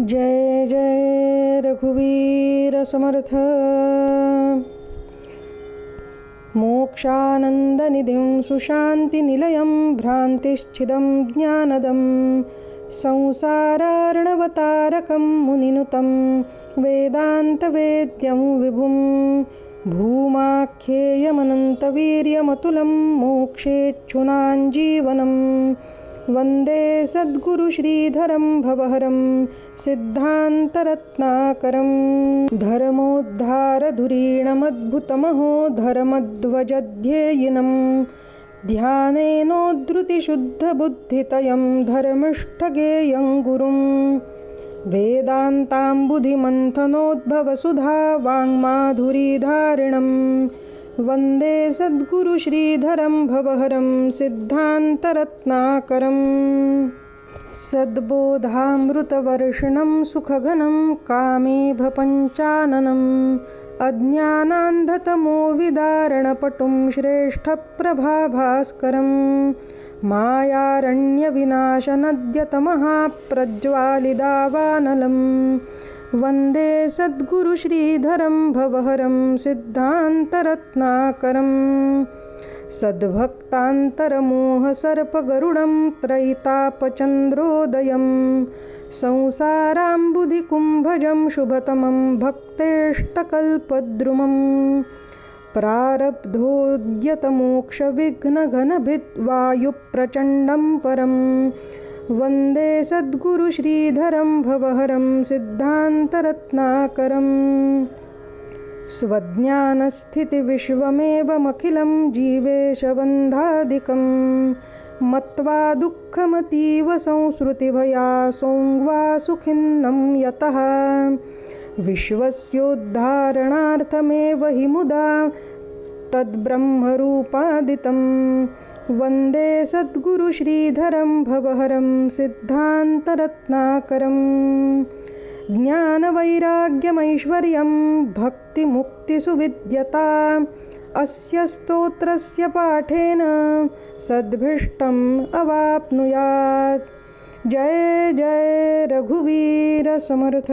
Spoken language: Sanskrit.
जय जय रघुवीरसमर्थ मोक्षानन्दनिधिं सुशान्तिनिलयं भ्रान्तिश्चिदं ज्ञानदं संसारार्णवतारकं मुनिनुतं वेदान्तवेद्यं विभुं भूमाख्येयमनन्तवीर्यमतुलं मोक्षेच्छुनाञ्जीवनम् वन्दे सद्गुरुश्रीधरं भवहरं सिद्धान्तरत्नाकरं धर्मोद्धारधुरीणमद्भुतमहो धर्मध्वजध्येयिनं ध्यानेनोद्धृतिशुद्धबुद्धितयं धर्मिष्ठगेयं गुरुं वेदान्ताम्बुधिमन्थनोद्भवसुधा वाङ्माधुरीधारिणम् वन्दे सद्गुरुश्रीधरं भवहरं सिद्धान्तरत्नाकरं सद्बोधामृतवर्षिणं सुखघनं कामेभपञ्चाननम् अज्ञानान्धतमो विदारणपटुं श्रेष्ठप्रभाभास्करं मायारण्यविनाशनद्यतमहाप्रज्वालिदावानलम् वन्दे सद्गुरुश्रीधरं भवहरं सिद्धान्तरत्नाकरं। सद्भक्तान्तरमोहसर्पगरुडं त्रयितापचन्द्रोदयं संसाराम्बुधिकुम्भजं शुभतमं भक्तेष्टकल्पद्रुमं। प्रारब्धोद्यतमोक्षविघ्नघनभिद्वायुप्रचण्डं परम् वंदे सद्गुरुश्रीधरं भवहरं सिद्धान्तरत्नाकरं। स्वज्ञानस्थितिविश्वमेवमखिलं जीवेशबन्धादिकं। मत्वा दुःखमतीव संसृतिभया सौङ्वा सुखिन्नं यतः। विश्वस्योद्धारणार्थमेव हि मुदा तद्ब्रह्मरूपादितम्। वंदे सद्गुरुश्रीधरं भवहरं सिद्धान्तरत्नाकरं। ज्ञानवैराग्यमैश्वर्यं भक्तिमुक्तिसुविद्यता। अस्य स्तोत्रस्य पाठेन सद्भिष्टम् अवाप्नुयात्। जय जय रघुवीरसमर्थ।